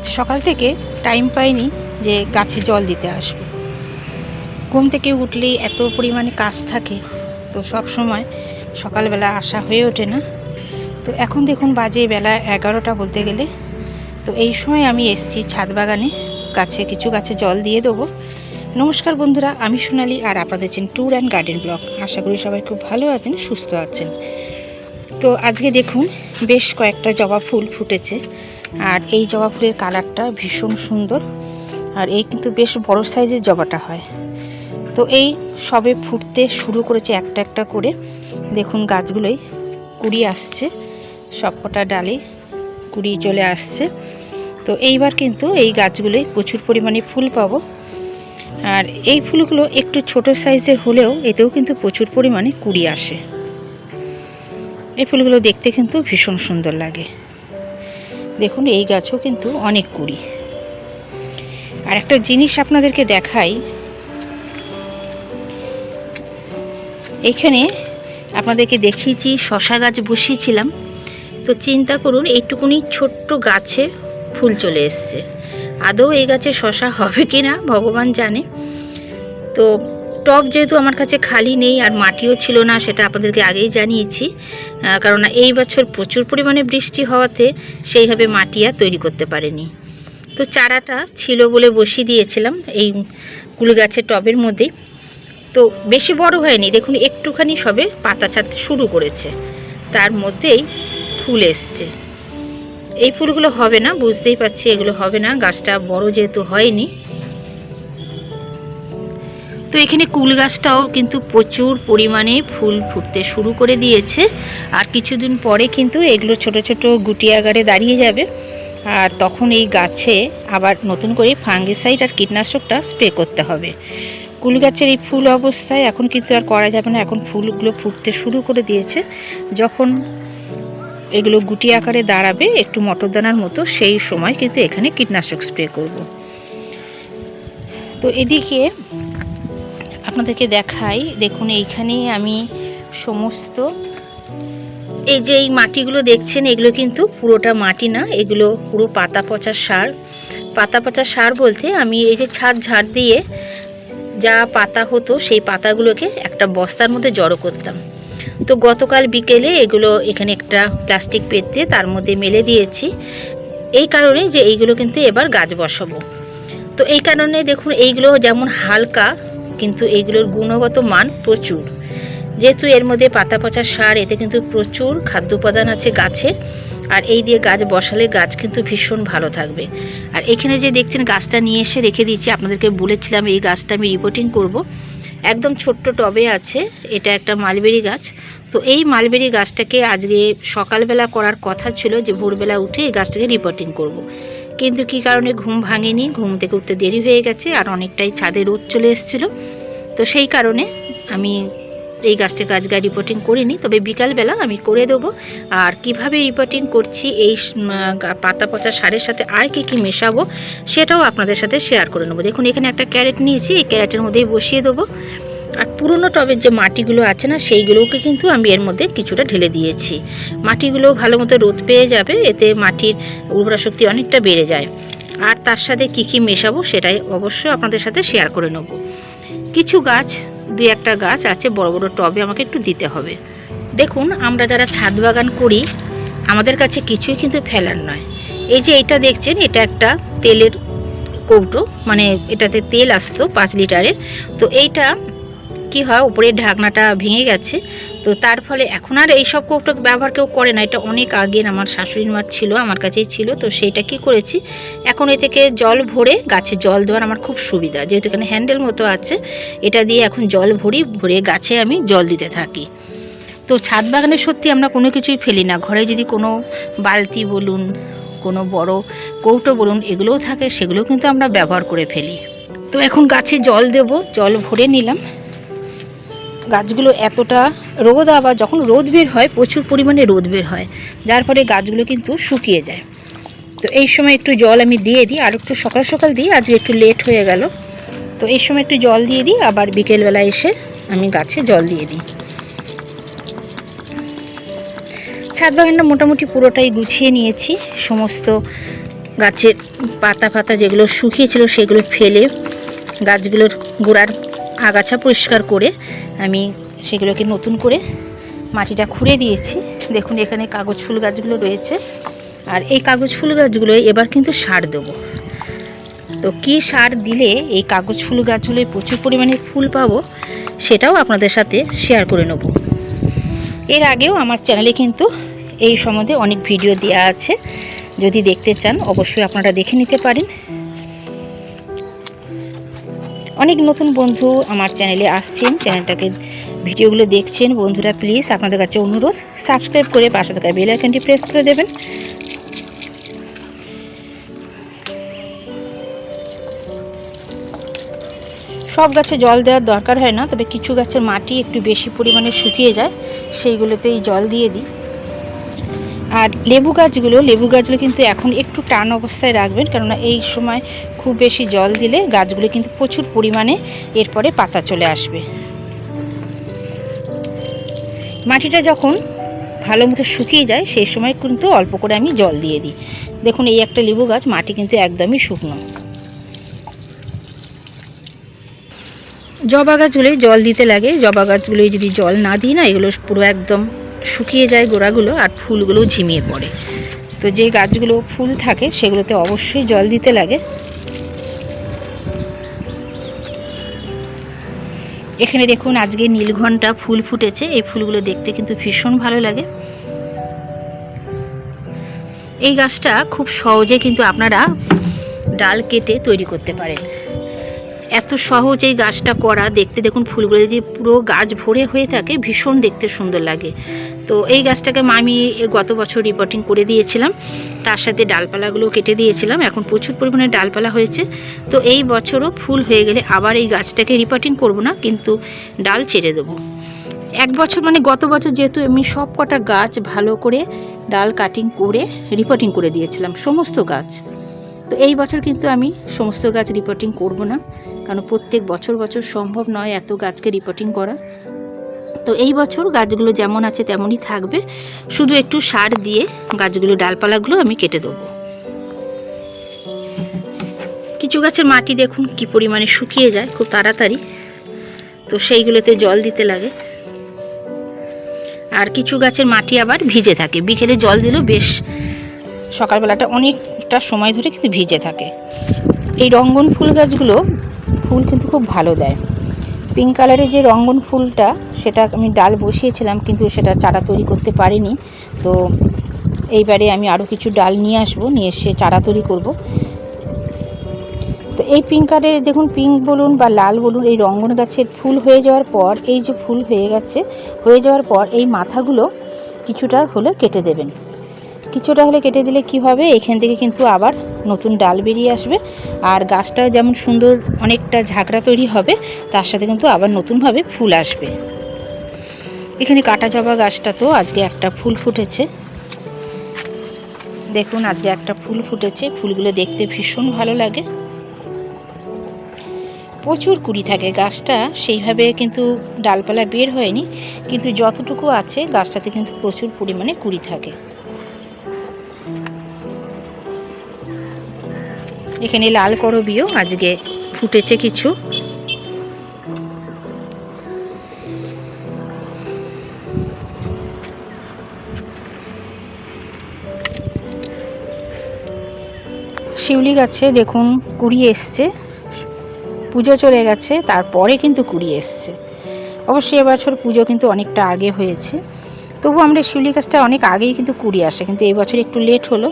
আজ সকাল থেকে টাইম পাইনি যে গাছে জল দিতে আসব। ঘুম থেকে উঠলেই এত পরিমাণে কাজ থাকে, তো সব সময় সকালবেলা আসা হয়ে ওঠে না। তো এখন দেখুন বাজে বেলা এগারোটা বলতে গেলে। তো এই সময় আমি এসছি ছাদ বাগানে, গাছে কিছু গাছে জল দিয়ে দেবো। নমস্কার বন্ধুরা, আমি সোনালি আর আপনাদের আছেন ট্যুর অ্যান্ড গার্ডেন ব্লগ আশা করি সবাই খুব ভালো আছেন, সুস্থ আছেন। তো আজকে দেখুন বেশ কয়েকটা জবা ফুল ফুটেছে। আর এই জবা ফুলের কালারটা ভীষণ সুন্দর। আর এই কিন্তু বেশ বড় সাইজের জবাটা হয়। তো এই সবে ফুটতে শুরু করেছে একটা একটা করে। দেখুন গাছগুলোই কুড়ি আসছে। সবকটা ডালে কুড়ি চলে আসছে। তো এইবার কিন্তু এই গাছগুলোই প্রচুর পরিমাণে ফুল পাবো। আর এই ফুলগুলো একটু ছোট সাইজের হলেও এতেও কিন্তু প্রচুর পরিমাণে কুড়ি আসে। এই ফুলগুলো দেখতে কিন্তু ভীষণ সুন্দর লাগে। দেখুন, এই গাছও কিন্তু অনেক কুড়ি। আর একটা জিনিস আপনাদেরকে দেখাই। এখানে আপনাদেরকে দেখিয়েছি, শশা গাছ বসিয়েছিলাম। তো চিন্তা করুন, এইটুকুনি ছোট্ট গাছে ফুল চলে এসছে। আদৌ এই গাছে শশা হবে কি না ভগবান জানে। তো টব যেহেতু আমার কাছে খালি নেই আর মাটিও ছিল না, সেটা আপনাদেরকে আগেই জানিয়েছি। কারণ এই বছর প্রচুর পরিমাণে বৃষ্টি হওয়াতে সেইভাবে মাটি আর তৈরি করতে পারেনি। তো চারাটা ছিল বলে বসিয়ে দিয়েছিলাম এই কুল গাছের টবের মধ্যেই তো বেশি বড় হয়নি, দেখুন একটুখানি সবে পাতা ছাড়তে শুরু করেছে। তার মধ্যেই ফুল এসছে। এই ফুলগুলো হবে না, বুঝতেই পারছি এগুলো হবে না, গাছটা বড় যেহেতু হয়নি। তো এখানে কুল গাছটাও কিন্তু প্রচুর পরিমাণে ফুল ফুটতে শুরু করে দিয়েছে। আর কিছুদিন পরে কিন্তু এগুলো ছোট ছোট গুটি আকারে দাঁড়িয়ে যাবে। আর তখন এই গাছে আবার নতুন করে ফাঙ্গিসাইড আর কীটনাশকটা স্প্রে করতে হবে। কুল গাছের এই ফুল অবস্থায় এখন কিন্তু আর করা যাবে না। এখন ফুলগুলো ফুটতে শুরু করে দিয়েছে। যখন এগুলো গুটি আকারে দাঁড়াবে, একটু মটরদানার মতো, সেই সময় কিন্তু এখানে কীটনাশক স্প্রে করব। তো এদিকে আপনাদেরকে দেখাই। দেখুন, এইখানে আমি সমস্ত এই যে এই মাটিগুলো দেখছেন, এগুলো কিন্তু পুরোটা মাটি না, এগুলো পুরো পাতা পচা সার। পাতা পচা সার বলতে আমি এই যে ছাদ ঝাড় দিয়ে যা পাতা হতো, সেই পাতাগুলোকে একটা বস্তার মধ্যে জড়ো করতাম। তো গতকাল বিকেলে এগুলো এখানে একটা প্লাস্টিক পেতে তার মধ্যে মেলে দিয়েছি। এই কারণে যে এইগুলো কিন্তু এবার গাছ বসাবো। তো এই কারণে দেখুন, এইগুলো যেমন হালকা কিন্তু এইগুলোর গুণগত মান প্রচুর। যেহেতু এর মধ্যে পাতা পচা সার, এতে কিন্তু প্রচুর খাদ্য উপাদান আছে গাছের আর এই দিয়ে গাছ বসালে গাছ কিন্তু ভীষণ ভালো থাকবে। আর এখানে যে দেখছেন গাছটা নিয়ে এসে রেখে দিয়েছি, আপনাদেরকে বলেছিলাম এই গাছটা আমি রিপোর্টিং করব। একদম ছোট্ট টবে আছে, এটা একটা মালবেরি গাছ। তো এই মালবেরি গাছটাকে আজকে সকালবেলা করার কথা ছিল যে ভোরবেলা উঠে এই গাছটাকে রিপোর্টিং করব। কিন্তু কি কারণে ঘুম ভাঙেনি? ঘুম থেকে উঠতে দেরি হয়ে গেছে আর অনেকটাই ছাদে রোদ চলে এসেছিল। তো সেই কারণে আমি এই গাছটাকে আজকে আর রিপোর্টিং করিনি। তবে বিকালবেলা আমি করে দেবো। আর কীভাবে রিপোর্টিং করছি, এই পাতা পচা সারের সাথে আর কি কি মেশাবো, সেটাও আপনাদের সাথে শেয়ার করে নেব। দেখুন, এখানে একটা ক্যারেট নিয়েছি। এই ক্যারেটের মধ্যেই বসিয়ে দেবো। আর পুরনো টবের যে মাটিগুলো আছে না, সেইগুলোকে কিন্তু আমি এর মধ্যে কিছুটা ঢেলে দিয়েছি। মাটিগুলো ভালো মতো রোদ পেয়ে যাবে, এতে মাটির উর্বরা শক্তি অনেকটা বেড়ে যায়। আর তার সাথে কী কী মেশাবো সেটাই অবশ্যই আপনাদের সাথে শেয়ার করে নেব। কিছু গাছ, দুই একটা গাছ আছে, বড় বড় টবে আমাকে একটু দিতে হবে। দেখুন, আমরা যারা ছাদ বাগান করি, আমাদের কাছে কিছুই কিন্তু ফেলার নয়। এই যে এটা দেখছেন, এটা একটা তেলের কৌটো মানে এটাতে তেল আসতো পাঁচ লিটারের। তো এইটা কি হয়, উপরের ঢাকনাটা ভেঙে গেছে। তো তার ফলে এখন আর এই সব কৌটো ব্যবহার কেউ করে না। এটা অনেক আগের, আমার শাশুড়ির মাছ ছিল, আমার কাছেই ছিল। তো সেইটা কি করেছি, এখন এ থেকে জল ভরে গাছে জল দেওয়ার আমার খুব সুবিধা। যেহেতু এখানে হ্যান্ডেল মতো আছে, এটা দিয়ে এখন জল ভরি, ভরে গাছে আমি জল দিতে থাকি। তো ছাদ বাগানে সত্যি আমরা কোনো কিছুই ফেলি না। ঘরে যদি কোনো বালতি বলুন, কোনো বড় কৌটো বলুন, এগুলোও থাকে সেগুলোও কিন্তু আমরা ব্যবহার করে ফেলি। তো এখন গাছে জল দেব, জল ভরে নিলাম। গাছগুলো এতটা রোদ, আবার যখন রোদ বের হয়, প্রচুর পরিমাণে রোদ বের হয়। যার ফলে গাছগুলো কিন্তু শুকিয়ে যায়। তো এই সময় একটু জল আমি দিয়ে দিই, আর একটু সকাল সকাল দিই, আজকে একটু লেট হয়ে গেল। তো এই সময় একটু জল দিয়ে দিই, আবার বিকেলবেলা এসে আমি গাছে জল দিয়ে দিই। ছাদ বাগানটা মোটামুটি পুরোটাই গুছিয়ে নিয়েছি। সমস্ত গাছের পাতা ফাতা যেগুলো শুকিয়েছিল, সেগুলো ফেলে গাছগুলোর গোড়ার আগাছা পরিষ্কার করে আমি সেগুলোকে নতুন করে মাটিটা খুঁড়ে দিয়েছি। দেখুন, এখানে কাগজ ফুল গাছগুলো রয়েছে। আর এই কাগজ ফুল গাছগুলো এবার কিন্তু সার দেবো। তো কী সার দিলে এই কাগজ ফুল গাছগুলোয় প্রচুর পরিমাণে ফুল পাবো, সেটাও আপনাদের সাথে শেয়ার করে নেব। এর আগেও আমার চ্যানেলে কিন্তু এই সম্বন্ধে অনেক ভিডিও দেওয়া আছে। যদি দেখতে চান, অবশ্যই আপনারা দেখে নিতে পারেন। অনেক নতুন বন্ধু আমার চ্যানেলে আসছেন, চ্যানেলটাকে ভিডিওগুলো দেখছেন। বন্ধুরা প্লিজ আপনাদের কাছে অনুরোধ সাবস্ক্রাইব করে পাশে থাকা বেল আইকনটি প্রেস করে দেবেন। সব গাছে জল দেওয়ার দরকার হয় না, তবে কিছু গাছের মাটি একটু বেশি পরিমাণে শুকিয়ে যায়, সেইগুলোতেই জল দিয়ে দিই। আর লেবু গাছগুলো লেবু গাছগুলো কিন্তু এখন একটু টান অবস্থায় রাখবেন, কেননা এই সময় খুব বেশি জল দিলে গাছগুলো কিন্তু প্রচুর পরিমাণে এরপরে পাতা চলে আসবে। মাটিটা যখন ভালো মতো শুকিয়ে যায়, সেই সময় কিন্তু অল্প করে আমি জল দিয়ে দিই। দেখুন, এই একটা লেবু গাছ মাটি কিন্তু একদমই শুকনো। জবা গাছগুলোই জল দিতে লাগে, জবা গাছগুলোই যদি জল না দিই না, এগুলো পুরো একদম শুকিয়ে যায় গোড়াগুলো আর ফুলগুলো ঝিমিয়ে পড়ে। তো যে গাছগুলো ফুল থাকে সেগুলোতে অবশ্যই জল দিতে লাগে। এখানে দেখুন আজকে নীলঘণ্টা ফুল ফুটেছে। এই ফুলগুলো দেখতে কিন্তু ভীষণ ভালো লাগে। এই গাছটা খুব সহজে কিন্তু আপনারা ডাল কেটে তৈরি করতে পারেন। এত সহজ এই গাছটা করা, দেখতে দেখুন ফুলগুলো যদি পুরো গাছ ভরে হয়ে থাকে, ভীষণ দেখতে সুন্দর লাগে। তো এই গাছটাকে আমি গত বছর রিপোর্টিং করে দিয়েছিলাম, তার সাথে ডালপালাগুলো কেটে দিয়েছিলাম, এখন প্রচুর পরিমাণে ডালপালা হয়েছে। তো এই বছরও ফুল হয়ে গেলে আবার এই গাছটাকে রিপোর্টিং করব না, কিন্তু ডাল ছেড়ে দেবো। এক বছর মানে গত বছর যেহেতু আমি সব কটা গাছ ভালো করে ডাল কাটিং করে রিপোর্টিং করে দিয়েছিলাম, সমস্ত গাছ। তো এই বছর কিন্তু আমি সমস্ত গাছ রিপোর্টিং করব না, কারণ প্রত্যেক বছর বছর সম্ভব নয় এত গাছকে রিপোর্টিং করা। তো এই বছর গাছগুলো যেমন আছে তেমনই থাকবে, শুধু একটু সার দিয়ে গাছগুলো, ডালপালাগুলো আমি কেটে দেবো। কিছু গাছের মাটি দেখুন কি পরিমাণে শুকিয়ে যায়, খুব তাড়াতাড়ি। তো সেইগুলোতে জল দিতে লাগে। আর কিছু গাছের মাটি আবার ভিজে থাকে, বিকেলে জল দিলেও বেশ সকালবেলাটা অনেকটা সময় ধরে কিন্তু ভিজে থাকে। এই রঙ্গন ফুল গাছগুলো ফুল কিন্তু খুব ভালো দেয়। পিঙ্ক কালারের যে রঙ্গন ফুলটা, সেটা আমি ডাল বসিয়েছিলাম, কিন্তু সেটা চারা তৈরি করতে পারিনি। তো এইবারে আমি আরও কিছু ডাল নিয়ে আসব, নিয়ে এসে চারা তৈরি করব। তো এই পিঙ্ক কালারের দেখুন পিঙ্ক বলুন বা লাল বলুন, এই রঙ্গন গাছের ফুল হয়ে যাওয়ার পর, এই যে ফুল হয়ে গেছে, হয়ে যাওয়ার পর এই মাথাগুলো কিছুটা হলে কেটে দেবেন। কিছুটা হলে কেটে দিলে কি হবে? এখান থেকে কিন্তু আবার নতুন ডাল বেরিয়ে আসবে। আর গাছটা যেমন সুন্দর অনেকটা ঝাঁকড়া তৈরি হবে, তার সাথে কিন্তু আবার নতুনভাবে ফুল আসবে। এখানে কাটা জবা গাছটা তো আজকে একটা ফুল ফুটেছে। দেখুন, আজকে একটা ফুল ফুটেছে। ফুলগুলো দেখতে ভীষণ ভালো লাগে। প্রচুর কুড়ি থাকে গাছটা, সেইভাবে কিন্তু ডালপালা বের হয়নি। কিন্তু যতটুকু আছে, গাছটাতে কিন্তু প্রচুর পরিমাণে কুড়ি থাকে। এখানে লাল করবিও আজকে ফুটেছে কিছু। শিউলি গাছে দেখুন কুড়ি এসছে। পুজো চলে গেছে, তারপরে কিন্তু কুড়ি এসছে। অবশ্যই এবছর পুজো কিন্তু অনেকটা আগে হয়েছে। তবু আমরা শিউলি গাছটা অনেক আগেই কিন্তু কুড়ি আসে, কিন্তু এবছর একটু লেট হলো।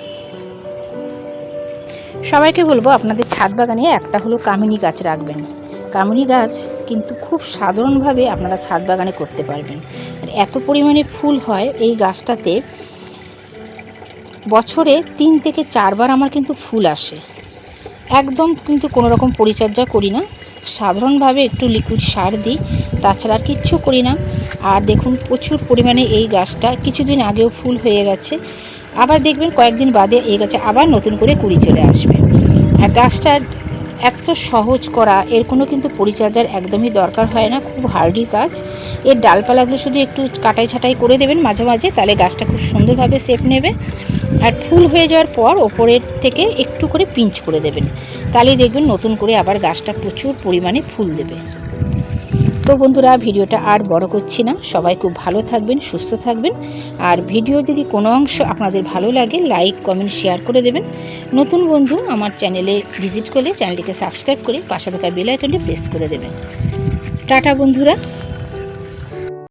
সবাইকে বলব আপনাদের ছাদ বাগানে একটা হলো কামিনী গাছ রাখবেন। কামিনী গাছ কিন্তু খুব সাধারণভাবে আপনারা ছাদ বাগানে করতে পারবেন। আর এত পরিমাণে ফুল হয় এই গাছটাতে, বছরে তিন থেকে চারবার আমার কিন্তু ফুল আসে। একদম কিন্তু কোনো রকম পরিচর্যা করি না। সাধারণভাবে একটু লিকুইড সার দিই, তাছাড়া আর কিচ্ছু করি না। আর দেখুন, প্রচুর পরিমাণে এই গাছটা কিছুদিন আগেও ফুল হয়ে গেছে। আবার দেখবেন কয়েকদিন বাদে এই গাছে আবার নতুন করে কুড়ি চলে আসবে। আর গাছটা এত সহজ করা, এর কোনো কিন্তু পরিচর্যার একদমই দরকার হয় না, খুব হার্ডি গাছ। এর ডালপালাগুলো শুধু একটু কাটাই ছাটাই করে দেবেন মাঝে মাঝে, তাহলে গাছটা খুব সুন্দরভাবে শেপ নেবে। আর ফুল হয়ে যাওয়ার পর ওপরের থেকে একটু করে পিঞ্চ করে দেবেন। তাহলেই দেখবেন নতুন করে আবার গাছটা প্রচুর পরিমাণে ফুল দেবে। তো বন্ধুরা, ভিডিওটা আর বড় করছি না। সবাই খুব ভালো থাকবেন, সুস্থ থাকবেন। আর ভিডিও যদি কোনো অংশ আপনাদের ভালো লাগে, লাইক, কমেন্ট, শেয়ার করে দেবেন। নতুন বন্ধু আমার চ্যানেলে ভিজিট করলে চ্যানেলটিকে সাবস্ক্রাইব করে পাশে থাকা বেলাইকনটি প্রেস করে দেবেন। টাটা বন্ধুরা।